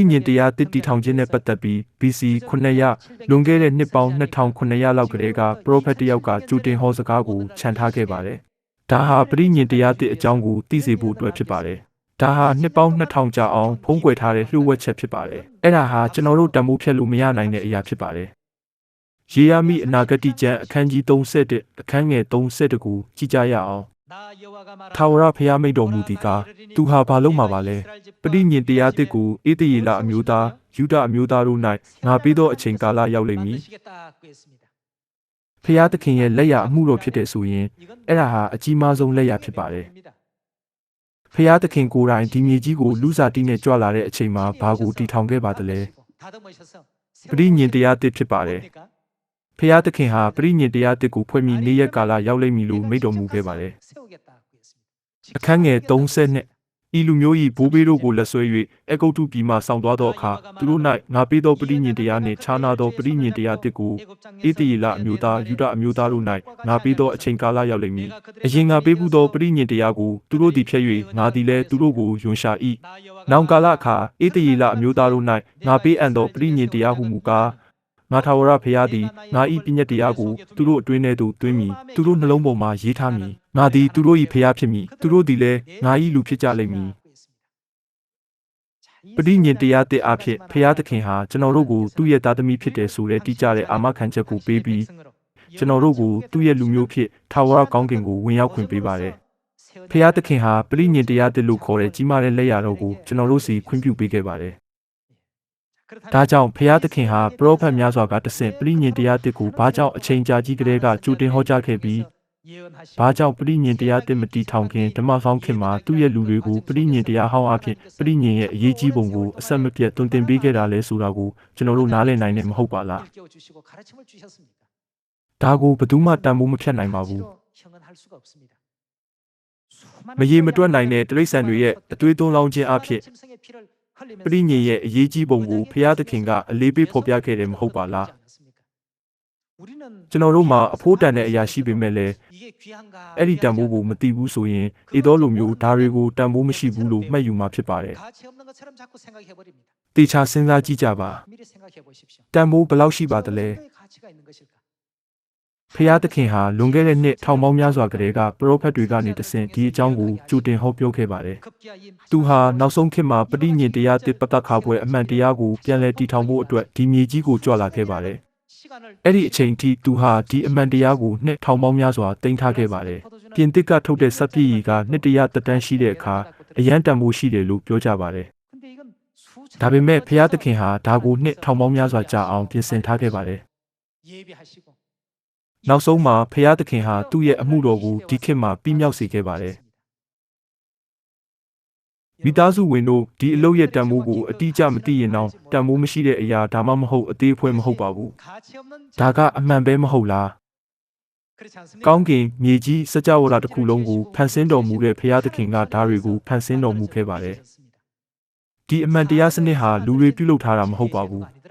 င်တရားတစ်တီထောင်ခြင်းနဲ့ပတ်သက်ပြီး BC 900လွန်ခဲ့တဲ့နှစ်ပေါင်း2900လောက်ကတည်းကပရောဖက်တစ်ယောက်ကကြိုတင်ဟောစကားကိုခြံထားခဲ့ပါတယ်။ဒါဟာပရိညင်တရားတစ်အကြောင်းကိုသိစေဖို့အတွက်ဖြစ်ပါတယ်။ဒါဟာနှစ်ပေါင်း2000ကြာအောင်ဖုံးကွယ်ထားတဲ့လှုပ်ဝက်ချက်ဖြစ်ပါတယ်။အဲ့ဒါဟာကျွန်တော်တို့တံမိုးဖြတ်လို့မရနိုင်တဲ့အရာဖြစ်ပါတယ်။ရေယာမိအနာဂတိကျမ်းအခန်းကြီး31အခန်းငယ်32ကိုကြည့်ကြရအောင်။ ထာဝရဘုရားမိန့်တော်မူသည်ကားသူဟာဘာလုပ်မှာပါလဲပဋိညင်တရားတစ်ကိုအေတယေလအမျိုးသားယူဒအမျိုးသားတို့၌ငါပေးသောအချိန်ကာလရောက်လိမ့်မည်ဖျားသခင်ရဲ့လက်ရအမှုတော်ဖြစ်တဲ့ဆိုရင်အဲ့ဒါဟာအကြီးမားဆုံးလက်ရဖြစ်ပါတယ်ဖျားသခင်ကိုယ်တိုင်ဒီမြေကြီးကိုလူစားတီးနဲ့ကြွလာတဲ့အချိန်မှာဘာကိုတီထောင်ခဲ့ပါသလဲပဋိညင်တရားတစ်ဖြစ်ပါတယ် ဖျားသခင်ဟာပဋိညင်တရားတစ်ကိုဖွဲ့မိနေ့ရက်ကာလရောက်လိမ့်မည်လို့မိန့်တော်မူခဲ့ပါတယ်အခန်းငယ်30နဲ့ဤလူမျိုး၏ဘိုးဘေးတို့ကိုလက်ဆွဲ၍အဂုတ်တုပြည်မှဆောင်းသွားသောအခါသူတို့၌ငါပေးသောပရိညင်တရားနှင့်ခြားနာသောပရိညင်တရားတစ်ကိုဣတိယလအမျိုးသားယူဒအမျိုးသားတို့၌ငါပေးသောအချိန်ကာလရောက်လိမ့်မည်အရင်ငါပေးဘူးသောပရိညင်တရားကိုသူတို့သည်ဖျက်၍ငါသည်လည်းသူတို့ကိုယွန်ရှာ၏နောင်ကာလအခါဣတိယလအမျိုးသားတို့၌ငါပေးအပ်သောပရိညင်တရားဟုမူကား ငါထာဝရဘုရားသည်ငါ၏ပညတ်တရားကိုသူတို့အတွင်းထဲသို့သွင်းမည်သူတို့နှလုံးပေါ်မှာရေးထားမည်ငါသည်သူတို့၏ဘုရားဖြစ်မည်သူတို့သည်လည်းငါ၏လူဖြစ်ကြလိမ့်မည်ပဋိညင်တရားတစ်အဖြစ်ဘုရားသခင်ဟာကျွန်တော်တို့ကိုသူ့ရဲ့သားသမီးဖြစ်တယ်ဆိုတဲ့တိကျတဲ့အာမခံချက်ကိုပေးပြီးကျွန်တော်တို့ကိုသူ့ရဲ့လူမျိုးဖြစ်ထာဝရကောင်းကင်ကိုဝင်ရောက်ခွင့်ပေးပါတယ်ဘုရားသခင်ဟာပဋိညင်တရားတစ်လို့ခေါ်တဲ့ကြီးမားတဲ့လက်ရာတော်ကိုကျွန်တော်တို့စီခွင့်ပြုပေးခဲ့ပါတယ် ဒါကြောင့်ဖျားသခင်ဟာပရောဖက်များစွာကတဆင့်ပရိညင်တရားတစ်ကိုဘာကြောင့်အချိန်ကြာကြီးကလေးကကြိုတင်ဟောကြားခဲ့ပြီးဘာကြောင့်ပရိညင်တရားတစ်မတီထောင်ခင်ဓမ္မဆောင်ခင်မှာသူ့ရဲ့လူတွေကိုပရိညင်တရားဟောင်းအဖြစ်ပရိညင်ရဲ့အရေးကြီးပုံကိုအဆက်မပြတ်တွင်တင်ပေးခဲ့တာလဲဆိုတာကိုကျွန်တော်တို့နားလည်နိုင်နေမဟုတ်ပါလားဒါကိုဘယ်သူမှတန်ဖိုးမဖြတ်နိုင်ပါဘူးမရေမတွက်နိုင်တဲ့တိရစ္ဆာန်တွေရဲ့အသွေးသွန်းလောင်းခြင်းအဖြစ် ပရိညင်ရဲ့အရေးကြီးပုံကိုဖျားသခင်ကအလေးပေးဖော်ပြခဲ့တယ်မဟုတ်ပါလားကျွန်တော်တို့မှာအဖိုးတန်တဲ့အရာရှိပေမဲ့လည်းအဲ့ဒီတန်ဖိုးကိုမသိဘူးဆိုရင်အေသောလိုမျိုးဒါတွေကိုတန်ဖိုးမရှိဘူးလို့မှတ်ယူမှာဖြစ်ပါတယ်တေချာစဉ်းစားကြည့်ကြပါတန်ဖိုးဘယ်လောက်ရှိပါသလဲ ဖျားသခင်ဟာလွန်ခဲ့တဲ့နှစ်ထောင်ပေါင်းများစွာကတည်းကပရောဖက်တွေကနေတဆင့်ဒီအကြောင်းကိုကြိုတင်ဟောပြောခဲ့ပါတယ်။သူဟာနောက်ဆုံးခေတ်မှာပဋိညင်တရားတစ်ပတ္တခါပွဲအမှန်တရားကိုပြန်လည်တည်ထောင်ဖို့အတွက်ဒီမြေကြီးကိုကြွလာခဲ့ပါတယ်။အဲ့ဒီအချိန်ထိသူဟာဒီအမှန်တရားကိုနှစ်ထောင်ပေါင်းများစွာတင်ထားခဲ့ပါတယ်။ပြင်သစ်ကထုတ်တဲ့စပ်ပြည့်ရီကနှစ်တရာတက်တန်းရှိတဲ့အခါအရန်တန်ဖိုးရှိတယ်လို့ပြောကြပါတယ်။ဒါပေမဲ့ဖျားသခင်ဟာဒါကိုနှစ်ထောင်ပေါင်းများစွာကြာအောင်ပြင်ဆင်ထားခဲ့ပါတယ်။ နောက်ဆုံးမှာဖျားသခင်ဟာသူ့ရဲ့အမှုတော်ကိုဒီခေတ်မှာပြီးမြောက်စေခဲ့ပါတယ်။မိသားစုဝင်တို့ဒီအလုပ်ရဲ့တန်ဖိုးကိုအတိအကျမသိရင်တော့တန်ဖိုးမရှိတဲ့အရာဒါမှမဟုတ်အသေးအဖွဲမဟုတ်ပါဘူး။ဒါကအမှန်ပဲမဟုတ်လား။ကောင်းကင်မြေကြီးစကြဝဠာတစ်ခုလုံးကိုဖန်ဆင်းတော်မူတဲ့ဖျားသခင်ကဓာတ်တွေကိုဖန်ဆင်းတော်မူခဲ့ပါတယ်။ဒီအမှန်တရားစနစ်ဟာလူတွေပြုလုပ်ထားတာမဟုတ်ပါဘူး။